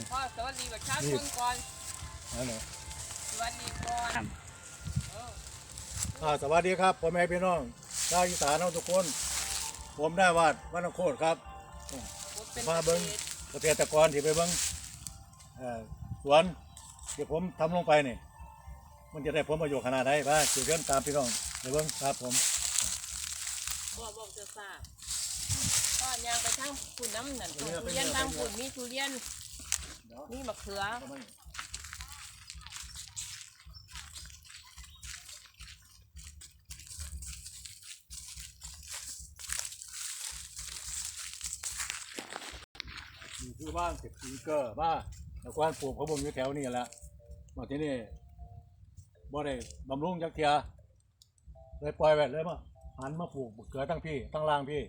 อย่างพ่อสวัสดีประชาชนก่อนนั่นแหละสวัสดีก่อนเอออ่าสวัสดีครับพ่อแม่พี่น้องชาวอีสานเราทุกคน ผมได้วาดวันโคตรครับ ผมเป็นมาเบิ้งเกษตรเกษตรกรที่ไปเบิ้งเอ่อสวนที่ผมทำลงไปนี่ มันจะได้ผลประโยชน์ขนาดไหนบ้างเชิญตามพี่น้องไปเบิ้งครับผม พ่อบอกจะทราบพ่อย่างไปทางฝุ่นน้ำนั่นทุเรียนทางฝุ่นมีทุเรียน เดี๋ยวมีมะเขือเอามานี่นี่คือบ้านเก็บซีเกอร์บ้านแต่ควานปลูกเขาบ่มอยู่แถวนี้แหละมาที่นี่บ่ได้บำรุงจักเทียเลยปล่อยไว้เลยมาหันมาปลูกมะเขือตั้งพี่ตั้งล่างพี่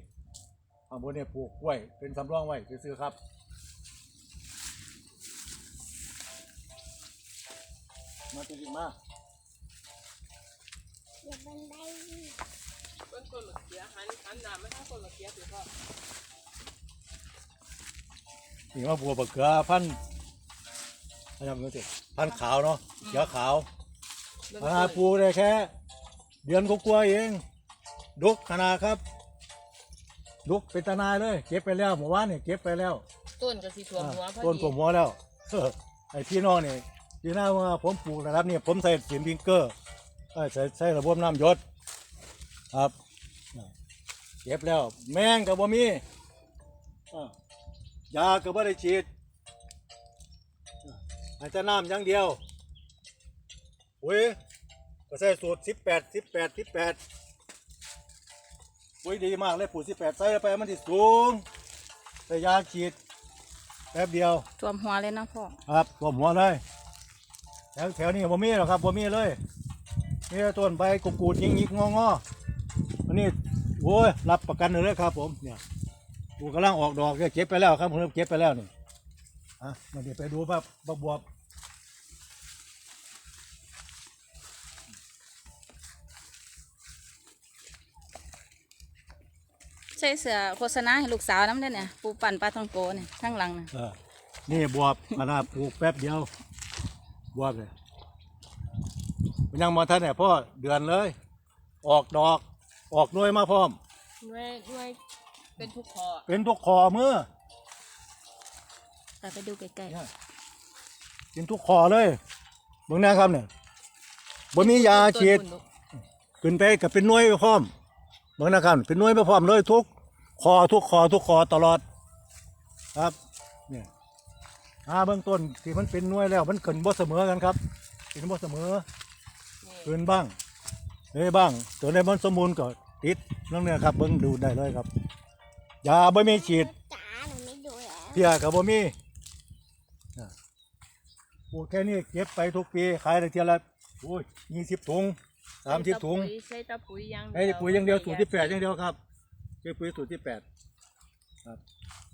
ข้างบนเนี่ยปลูกกล้วยเป็นสำรองไว้ซื้อครับ มาจริงๆมาอย่าบันไดต้นต้นมะเขือหันหันหน้าไม่ทางต้นมะเขือสิพ่อนี่มาบัวบะเขือพันธุ์อะไรอย่างเงี้ยสิพันธุ์ขาวเนาะเขียวขาวเบิ่งขนาดปลูกได้แค่ เดือนกว่าๆเองดุกขนาดครับดุกเป็นตานายเลย เก็บไปแล้วหมู่บ้านเนี่ยเก็บไปแล้ว ต้นก็สิท่วมหัวพอต้นดีผมหัวแล้วเออไอพี่น้องนี่ พี่น้าว่าผมปลูกนะครับเนี่ยผมใส่สินพิงเกอร์เอ้ยใส่ใส่ระบบน้ำหยศครับเก็บแล้ว แมงกับบ่มีอ่ายาก็บ่ได้ฉีดอาจจะน้ำอย่างเดียวโอ้ยก็ใส่สูตรสิบแปดสิบแปดสิบแปดโอ้ยดีมากเลยปุ๋ยสิบแปดใส่ไปมันที่สูงใส่ยาฉีดแป๊บเดียวท่วมหัวเลยเนาะพ่อ ครับผมหัวเลย แถวแถวนี้บ่มีหรอกครับบ่มีเลยมีแต่ต้นใบกุกูดยิงยิงงองออันนี้โอ้ยรับประกันเลยครับ ผมเนี่ยปูกำลังออกดอกเนี่ยเก็บไปแล้วครับผมเก็บไปแล้วนี่อะมาเดี๋ยวไปดูว่าบักบวบใส่เสื้อโฆษณาให้ลูกสาวน้ำได้เนี่ยปูปั่นปลาทองโกเนี่ยข้างหลังน่ะเออนี่บวบขนาดปลูกแป๊บเดียว บวบเลยมันยังมาทันเนี่ยพ่อเดือนเลย ออกดอก ออกหน่วยมาพร้อมหน่วยหน่วยเป็นทุกคอเป็นทุกคอมือแต่ไปดูใกล้เนี่ยกินทุกคอเลยเบิ่งนะครับเนี่ยบ่มียาฉีดต้นฝุ่นขึ้นไปกับเป็นหน่วยไปพร้อมเบิ่งนะครับเป็นหน่วยไปพร้อมเลยทุกคอทุกคอทุกคอตลอด ครับเนี่ย อาเบื้องต้นที่มันเป็นหน่วยแล้วมันขึ้นบ่เสมอกันครับขึ้นบ่เสมอนี่ขึ้นบ้างเอ้บ้างตัวในมันสมบูรณ์ก็ติดนั่นเนี่ยครับเบิ่งดูได้เลยครับยาบ่มีฉีดจ๋าหนูไม่ดูแล้วเพียกับบ่มีอะปลูกแค่นี้เก็บไปทุกปีขายได้เทียละโอ้ยยี่สิบถุงสามสิบถุงใช้ตะปุ๋ยอย่างไอ้ปุ๋ยอย่างเดียวสูตรที่แปดอย่างเดียวครับใช้ปุ๋ยสูตรที่แปดครับ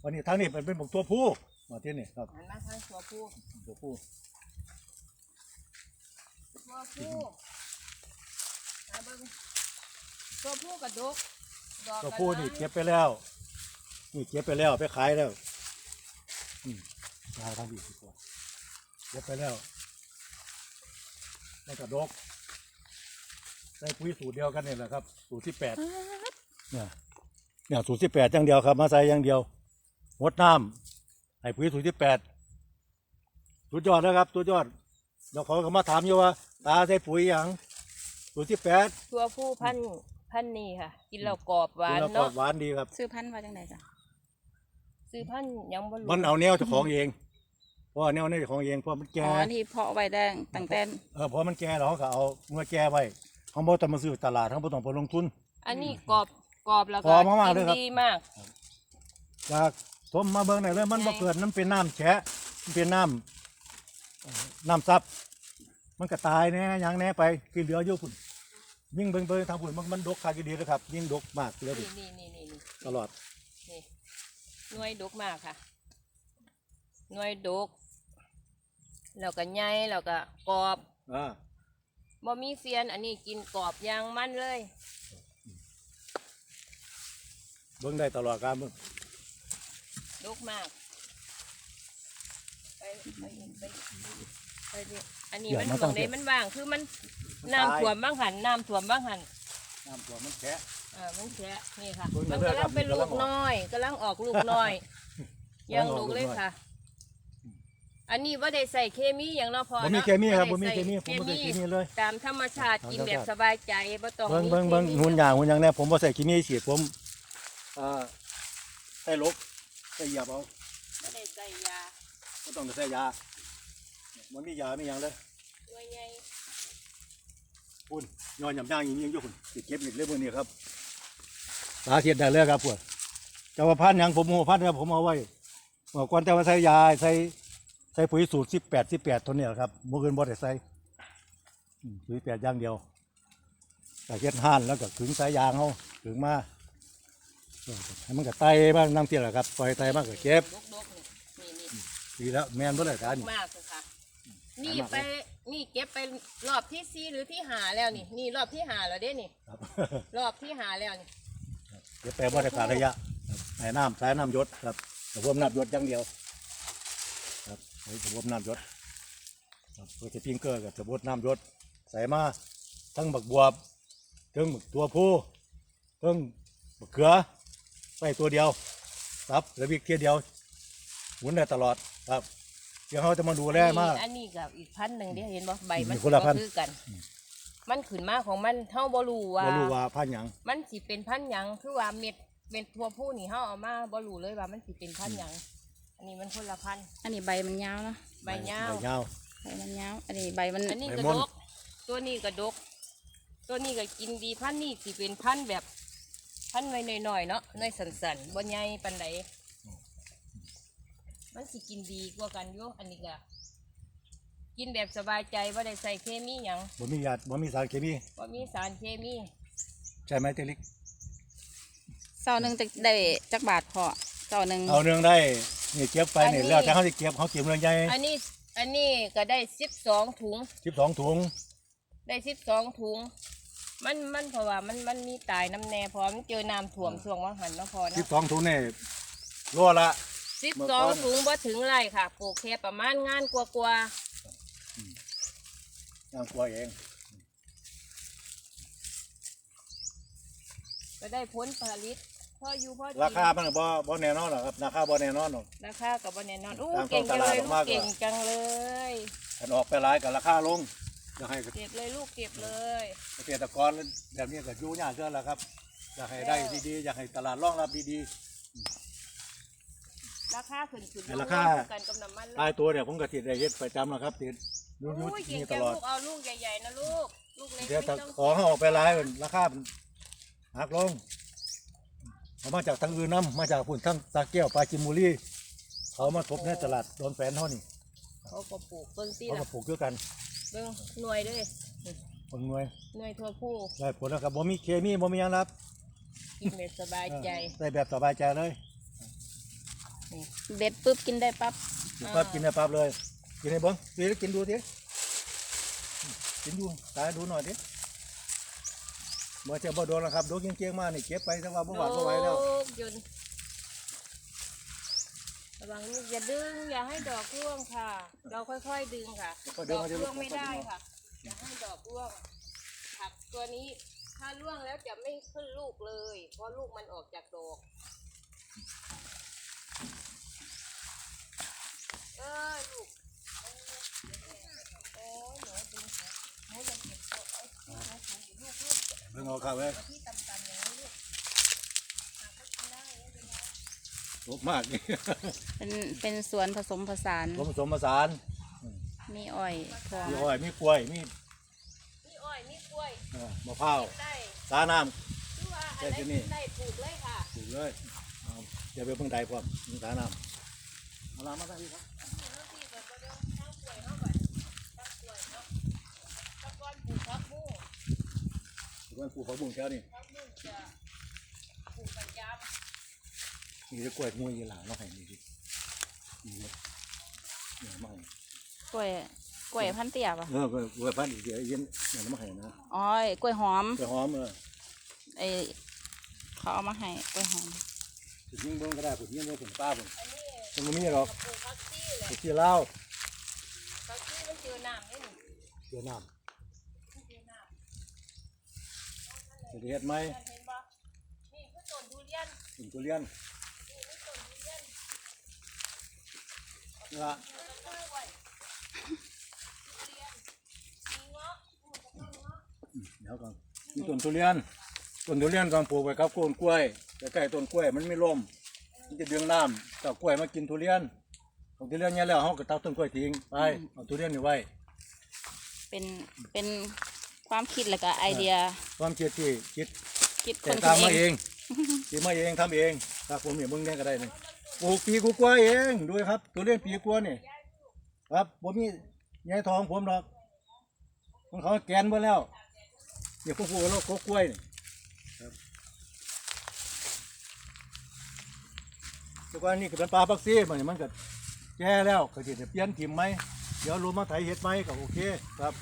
วันนี้ทางนี้มันเป็นผมตัวผู้ มาที่นี่ครับหันมาทางตัวผู้ตัวผู้ตัวผู้หาเบิ่งตัวผู้กระดกดอกตัวกระผู้ลังนี่เก็บไปแล้ว นี่เก็บไปแล้วไปขายแล้วอืมขายทางดีดีกว่าเก็บไปแล้วในกระดกใส่ปุ๋ยสูตรเดียวกันนี่แหละครับ สูตรที่แปดเนี่ยเนี่ยสูตรที่แปดอย่างเดียวครับ มาใส่อย่างเดียวงดน้ำ ให้ปุ๋ยสูตรที่แปดสุดยอดนะครับสุดยอดเดี๋ยวเขาก็มาถามอยู่ว่า ตาใส่ปุ๋ยอย่างสูตรที่แปดตัวผู้พันธุ์พันธุ์นี่ค่ะ กินแล้วกรอบหวานแล้วก็เนาะหวานดีครับ ซื้อพันธุ์มาจังไดจ้ะซื้อพันธุ์ยังบ่รู้มันเอาแนวเจ้าของเองเพราะว่าแนวนี้เจ้าของเองเพราะมันอ๋แก่ออันที่เพาะไว้ได้ตั้งแต่เออเพราะมันแก่เราก็เอาเมื่อแก่ไว้เขาบ่ต้องมาซื้อตลาดเขาบ่ต้องไปลงทุน อันนี้กรอบกรอบแล้วกก็รอบมากๆเลยครับ กินดีมากจาก สมมาเบิ่งได้เลย มันบ่เกิดน้ำเป็นน้ำแฉะมันเป็นน้ำเอ่อน้ำซับ มันก็ตายแน่หยังแน่ไปกินเหลืออยู่พุ่นยิ่งเบิ่งเบิ่งทางพุ่นมันมันดกคากิดีเลยครับ ยิ่งดกมากเลยนี่นี่นี่นี่นี่ตลอดนี่หน่วยดกมากค่ะหน่วยดกแล้วก็ใหญ่แล้วก็กรอบอ่าบ่มีเฟียน อันนี้กินกรอบอยางมันเลย เบิ่งได้ตลอดการเบิ่ง ดกมาก ไปไปไปนี่อันนี้เดี๋ยวมันมันขต้อองงใดมันว่าง คือมันมันน้ำตายท่วมบ้างหันน้ำท่วมบ้างหันน้ำท่วมมันแฉะเออมันแฉะนี่ค่ะเบิ่งมันเด้อครักำลับงเป็นกำลัลูงกออกน้อยกำลังออกลูกน้อยยังกำลังออกลูกเลยลูกน้อยค่ะ อันนี้ว่าได้ใส่เคมีอย่างเราะพอบ่มีเนาะเคมีครับได้บ่มีใส่เคมีผมบ่ใส่เคมีเลย ตามธรรมชาติตามกินธรรมแบบชาติสบายใจบ่ต้องเบิ่งมีเบิ่งเบิ่งคมีหุ่นยางหุ่นยางเนี่ยผมบ่ใส่เคมีฉีดผมอ่าใส่ลก ใส่เหยียบเอาบ่ได้ใส่ยาบ่ต้องใส่ยามันมียามีหยังเลยหน่วยใหญ่พุ่นย้อนหยำย่างยิงยิงอยู่พุ่นสิเก็บอีกเรื่องมื้อนี้ครับสาเหตุได้เลยครับพวกเจ้าว่าพันธุ์หยังผมโหพันธุ์เนี่ยผมเอาไว้เมื่อก่อนแต่ว่าใส่ยาใส่ใส่ปุ๋ยสูตร18 18ตัวเนี่ยครับบ่อื่นบ่ได้ใส่อืมปุ๋ย8อย่างเดียวก็เฮ็ดห่านแล้วก็ขึงสายยางเฮาขึงมาเออ ให้มันก็ไต่บ้างนำเที่ยวแหละครับปล่อยไต่บ้างก็เก็บดกๆนี่นี่ดีแล้วแม่นบ่ได้การนี่ มากเลยค่ะ นี่ไปนี่เก็บไปรอบที่สี่หรือที่หาแล้วนี่ นี่รอบที่หาแล้วเด้นี่ ครับ รอบที่หาแล้วนี่เก็บไปบ่ได้ขาดระยะครับให้น้ำสายน้ำหยศครับแต่ผมน้ำหยศอย่างเดียว ครับไว้จะบน้ำหยศครับเพื่อจะพิงเกอร์กับจะบน้ำหยศใส่มาทั้งบักบวบทั้งบักตัวผู้ทั้งบักเขือ ใส่ตัวเดียวครับแล้ววิกเทียเดียวหมุนได้ตลอดครับ เดี๋ยวเขาจะมาดูแลมาอันนี้กับอีกพันหนึ่งเด้เห็นบ่ใบมันมีคนละพันบ่คือกัน มันขึ้นมาของมันเฮาบ่รู้ว่าบ่รู้ว่าพันหยัง มันสิเป็นพันธุ์หยังคือว่าเม็ดเป็นตัวผู้นี่เฮาเอามาบ่รู้เลยว่ามันสิเป็นพันธุ์หยัง อันนี้มันคนละพันธุ์อันนี้ใบมันยาวเนาะใบยาวใบยาวใบมันยาว อันนี้ใบมันอันนี้ใบก็ม่อนดก ตัวนี้ก็ดก ตัวนี้ก็กินดีพันธุ์นี่สิเป็นพันธุ์แบบ พันธุ์ไว้หน่อยๆเนาะน้อยสันๆบ่ใหญ่ปานใดมันสิกินดีกว่ากันอยู่อันนี้ก็กินแบบสบายใจบ่ได้ใส่เคมีหยังบ่มียาบ่มีสารเคมีบ่มีสารเคมีใช่ไหมเจลิกเสาหนึ่งจะได้จักบาทพอเสาหนึ่งเอาเนื่องได้นี่เก็บไปนี่อันนี้แล้วแต่เขาจะเก็บเขาเก็บเรื่องใหญ่อันนี้อันนี้ก็ได้12ถุงสิบสองถุง ได้สิบสองถุง มันมันเพราะว่ามันมันมีตายน้ำแน่เพอมันเจอน้ำท่วมช่วงว่างหันเนาะพอสิบเนาะสองถุงนี่รัวละ สิบเมื่อสก่อองนถุงบ่ถึงไรค่ะปลูกแค่ประมาณงานกว่ากว่าย่างกลัวเองๆก็ได้ผลผลิตพออยู่พอกินราคามันก็บ่บ่แน่นอนหรอกครับราคาบ่แน่นอนหรอก ราคากับบ่แน่นอนอู้ตามเก่งจังเลยตลาดลูมากกกว่า เก่งจังเลย ถ้าออกไปหลายกับราคาลง อยากให้เก็บเลยลูกเก็บเลยเกษตรกรแบบนี้ก็อยู่ยากเกินแล้วครับ อยากให้ได้ดีๆอยากให้ตลาดรองรับดีราคาขึ้นขึ้นแต่ลงราคาลงกันกับน้ำมันๆตายตัวเนี่ยผมก็ติดได้เฮ็ดประจำนะครับติดอยู่อยู่อุ้ยเก่งนี่ตจังลอดลูกเอาลูกใหญ่ๆนะลูกลูกเล็กเดี๋ยวไม่ถ้าต้องของเขาออกไปหลายมันราคามันหักลงเอามาจากทางอื่นนํมาจากพุ่นทั้งตาแก้วปลาจิมบุรีเขามาทบในตลาดโดนแฟนเท่านี่เขาก็ปลูกเบิ่งสิเขาล่ะก็ปลูกด้วยกัน เบิ่งหน่วยเด้วยคนหน่วยหน่วยทั่วผู้ได้ผลแล้วครับบ่มีเคมีบ่มีหยังนะครับกินแบบสบายใจได้แบบสบายใจเลยเด็ดปุ๊บกินได้ปั๊บกินปั๊บกินได้ปั๊บเลยกินให้เบิ้งกินกินดูดิกินดูตายดูหน่อยดิเมื่อจะบ่โดนแล้วครับโดนเก่งๆมานี่เก็บไปแต่ว่าบ่หวานบ่ไหวแล้วลูกหยุด ระวังลูกอย่าดึง อย่าให้ดอกร่วงค่ะ เราค่อยๆดึงค่ะ ค่อยๆดดึงอกค่อยๆดึงร่วงไม่ได้ค่ะ อย่าให้ดอกร่วงผักตัวนี้ถ้าร่วงแล้วจะไม่ขึ้นลูกเลย เพราะลูกมันออกจากดอก เออลูกโอ้ยหนูดึงค่ะหนูอย่าเก็บตัวไอ้ที่หนูถูกอยู่ลูกลูกเบิ่งเอาครับเว้ย ที่ต่ำๆอย่างนี้ลูกหากไม่กินได้ไม่เป็นไร ตกมากนี่เป็นเป็นสวนผสมผสาน ผสมผสาน มีอ้อยพร้อมมีอ้อย มีกล้วย มีมีอ้อยมีกล้วยเอ่อมะพร้าวเก็บได้สาน้หรือว่าอะไรได้ที่นี่กินได้ปลูกเลยค่ะำปลูกเลยเอาอย่าไปเพิ่งใดพร้อมมีสาน้ำเอาลามาตั้งที่ครับเอาที่แบบว่าเดี๋ยวข้าวกล้วยเข้าไปข้าวกล้วยเนาะตะกอนปลูกผักบุ้งทุกคนปลูกผักบุ้งแถวนี่ ผักบุ้งจะปลูกประจ มีแต่กล้วยงวยยีหลาเนาะให้นี่ดินี่เลยนี่มาให้กล้วยกล้วยพันเตี้ยป่ะเออกล้วยกล้วยพันธุ์อีกเดี๋ยวเย็นเดี๋ยวมาให้นะอ๋อกล้วยหอมกล้วยหอมเออไอเขาเอามาให้กล้วยหอมถึงยิ่งเบิ่งก็ได้ผมยิ่งเบิ่งผมป้าผมำอันนี้มันบ่มีหรอกปลูกผักชีเลยไปที่ลาวผักชีมันเจอน้ำนี่นี่เดี๋ยวน้มันเจอน้ำำจะเฮ็ดไหมเห็นปะนี่คือต้นทุเรียนถึงทุเรียน นี่คือต้นทุเรียน นี่ ละมันก็กล้วยทุเรียนมีเงาะมันก็ต้นเงาะเดี๋ยวก่อนมีต้นทุเรียนต้นทุเรียนก่อนปลูกไว้ครับโคนกล้วยใกล้ๆต้นกล้วยมันไม่ร่มมันจะดึงน้ำเอากล้วยมากินทุเรียนเอาทุเรียนเนี่ยแล้วเขาก็ตัดต้นกล้วยทิ้งไปเอาทุเรียนนี่ไว้ เป็นเป็นความคิดแล้วก็ไอเดีย ความคิดที่คิดคิดคแต่นตามคิมาดเอเองงคิดมาเองทำเองถ้าผมเนี่ยมึงเนี่ยก็ได้นี่ ปลูกปีกูกล้วยเองดูครับทุเรียนปีกล้วยนี่ครับผมมียายทองผมหรอกมันเขาแกนหมดแล้วเนี่ยพวกพวกเรากล้วยนี่ครับแต่ว่านี่ก็เป็นปลาปักซี่มันมันก็แก่แล้วก็จะเปลี่ยนถิ่มไหมเดี๋ยวรู้มาไถเห็ดไหมก็โอเคครับ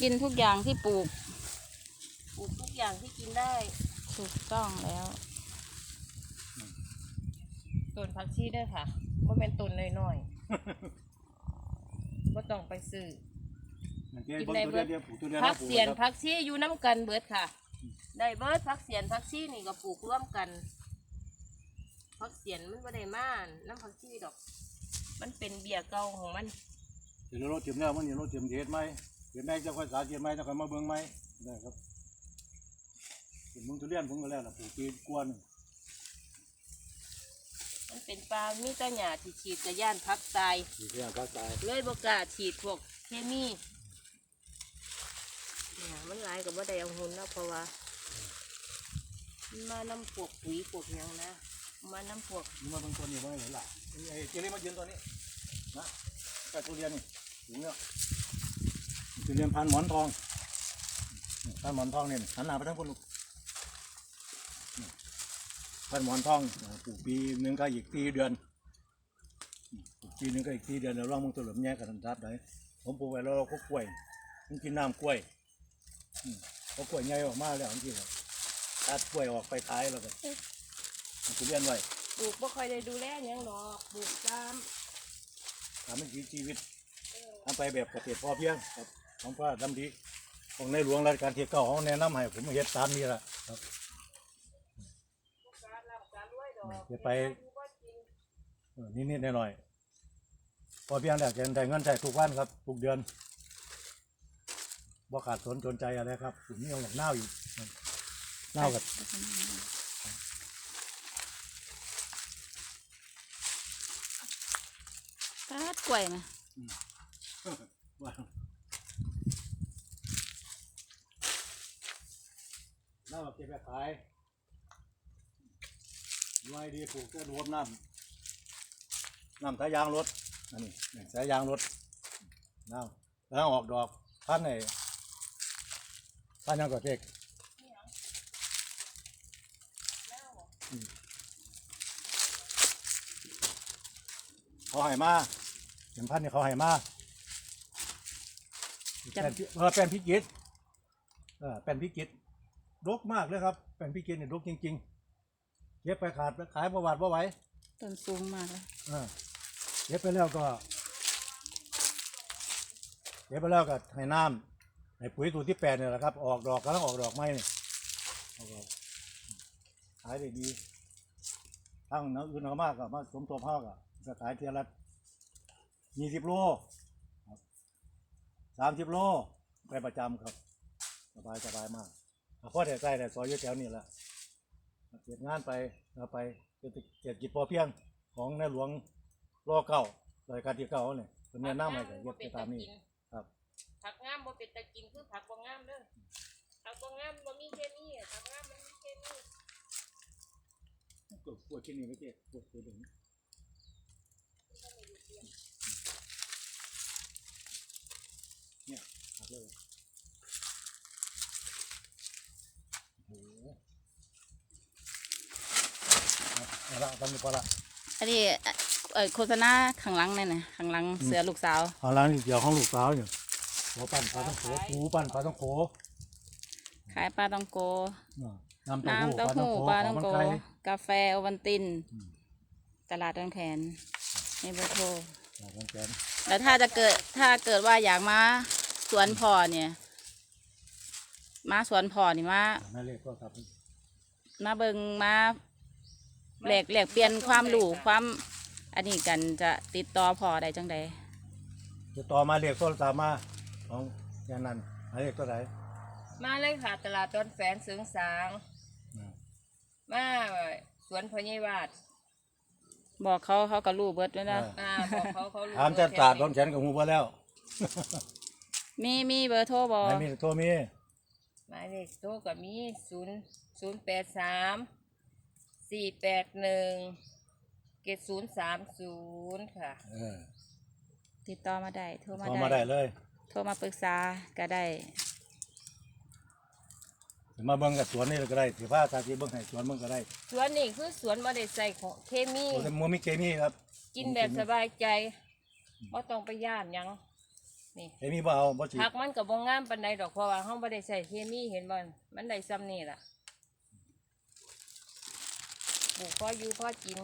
กินทุกอย่างที่ปลูก ปลูกทุกอย่างที่กินได้ถูกต้องแล้วต้นผักชีเด้วยค่ะว่าเป็นต้นน้อยๆว่าต้องไปซื้อ กินได้เบิดพักเสียนพักชีอยู่น้ำกันเบิดค่ะ ได้เบิดพักเสียนพักชีนี่ก็ปลูกร่วมกันพักเสียนมันไม่ได้มานน้ำพักชีดอก มันเป็นเบียร์เก่าของมัน เดี๋ยวเราเตรียมแล้วมันเดี๋ยวเราเตรียมเทศไหมเดี๋ยวแม่จะค่อยสาเทียมไหมจะค่อยมาเบิ่งไหมได้ครับเป็นมึงทุเรียนผมก็แล้วล่ะปลูกปีกวนมันเป็นปลามีแตาหยาที่ฉีดกระย่านพักตายปีเทียนภาคใต้เลยบกล้าฉีดพวกเคมีเนี่ยมันหลายกับว่าได้เอาหุ่นแล้วเพราะว่ามันมาน้ำพวกปุ๋ยพวกหยังนะมาน้ำพวกนี่มาเบิ่งตัวนี้ไว้เหรอล่ะไอ้เจลี่มายืนตัวนี้นะกับทุเรียนนี่ถุงเนี่ย ทุเรียนพันหมอนทองนี่พันหมอนทองเนี่ยหันหน้าไปทางคนลูกนี่พันหมอนทองปลูกปีหนึ่งก็อีกปีเดือนปลูกปีหนึ่งก็อีกปีเดือนเดี๋ยวลองมึงตัวเหลือมแย่กันทับไหนผมปลูกไว้แล้วเราก็กล้วยมันกินน้ำกล้วยอืมพอกล้วยใหญ่ออกมาแล้วจริงๆตัดกล้วยออกไปขายแล้วก็เอาทุเรียนไว้ปลูกบ่ค่อยได้ดูแลหยังหรอกปลูกตามทำให้ชีวิตทำไปแบบเกษตรพอเพียงครับ ของพระดำดีของในหลวงรัชกาลที่เก้าเขาแนะนำให้ผมเฮ็ดตามนี้ละครับเฮ็ดไปเออนิดๆหน่อยๆพอเพียงแต่จะได้เงินใช้ทุกวันครับ ทุกเดือนบ่ขาดสนจนใจอะไรครับผมนี่เอาหลักเน่าอยู่เน่ากับตัดกล้วยนะ ว่าเน่ากับเก็บไปขายรวยดีปลูกก็รวมน้ำน้ำสายยางรถอันนี้นี่สายยางรถน้ำแล้วออกดอกพันไหนพันยังก็เทกอืมเขาให้มาเป็นพันนี่เขาให้มาแป้นพิเออแป้นพิกิตเออแป้นพิกิต รกมากเลยครับแป้นพิกิตเนี่ยรกจริงๆเย็บไปขาดไปขายประวัติว่าไหวต้นสูงมากเลยเออเย็บไปแล้วก็เย็บไปแล้วก็ให้น้ำให้ปุ๋ยสูตรที่แปดเนี่ยแหละครับ ออกดอกกำลังออกดอกไม้เนี่ยออกดอกขายได้ดีทั้งน้ำอื่นเขามากก็มาสมทบเท่ากับจะขายเทียละยี่สิบโลสามสิบโลไปประจำครับ สบายสบายมาก เอาพ่อแต่ใกล้แต่ซอยอยู่แถวนี้แหละเก็บงานไปเอาไปเศรษฐเศรษฐกิจพอเพียงของในหลวงรอเก้ารายการที่เก้าเนี่ยเป็นแนะนำให้กับเย็บไปตามนี้ครับ ผักงามบ่เป็นตะกินคือผักบ่งามเด้อผักบ่งามบ่มีเคมีอะผักงามมันมีเคมีปวดปวดที่นี่ไม่เจ็บปวดปวดตรงนี้เนี่ยหักเลยโอ้โหเอา เอาละตอนนี้พอละอันนี้เอ่อเอ่อโฆษณาข้างหลังนี่นะข้างหลังเสือลูกสาวเอาละนี่เดี๋ยวของลูกสาวอยู่หัวปั้นปลาต้องโขปูปั้นปลาต้องโขขายปลาตองโกอ่าน้ำเต้าหู้น้ำเต้าหู้ปปลาลาตต้อองงโกโขกาแฟโอวันตินอืมตลาดดอนแขนในเบอร์โทรปลาต้องแกนแล้วถ้าจะเกิดถ้าเกิดว่าอยากมาสวนพอเนี่ยมาสวนพอนี่มาแม่เล็กก็ครับมาเบิงมา แหลกแหลกเปลี่ยนความรู้ความอันนี้กันจะติดต่อพอได้จังใดจะต่อมาเรียกโทรศัพท์มาของยานันหมายเลขตัวไหนมาเลยค่ะ ตลาดดอนแฝนเสริงสางอ่ามาสวนพญายวาดบอกเขาเขาก็รู้เบิดด้วยนะอ่าบอกเขาเขารู้ถามจะตาดโดนแขนกับหูบ่แล้ว มีมีเบอร์โทรบอไม่มีตัวมีหมายเลขโทรก็มีศูนย์ศูนย์แปดสาม สี่แปดหนึ่งเกตศูนย์สามศูนย์ค่ะ เออติดต่อมาได้โทรมาโทรมาได้ได้เลยโทรมาปรึกษาก็ได้ สิมาเบิ่งกับสวนนี่ก็ได้สิพาตาที่เบิ่งให้สวนเบิ่งก็ได้สวนนี่คือสวนบ่ได้ใส่ของเคมี โอ้แต่มัวมีเคมีครับกินแบบสบายใจบ่ต้องไปย่านหยังนี่เคมีบ่เอาบ่สิผักมันก็บ่งามปานใดดอกเพราะว่าเฮาบ่ได้ใส่เคมีเห็นบ่มันได้ซ้ำนี่ล่ะ ปลูกพออยู่พอกิน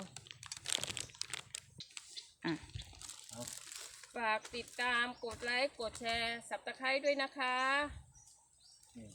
อะฝากติดตามกดไลค์ กดแชร์ สับตะไคร้ด้วยนะคะนี่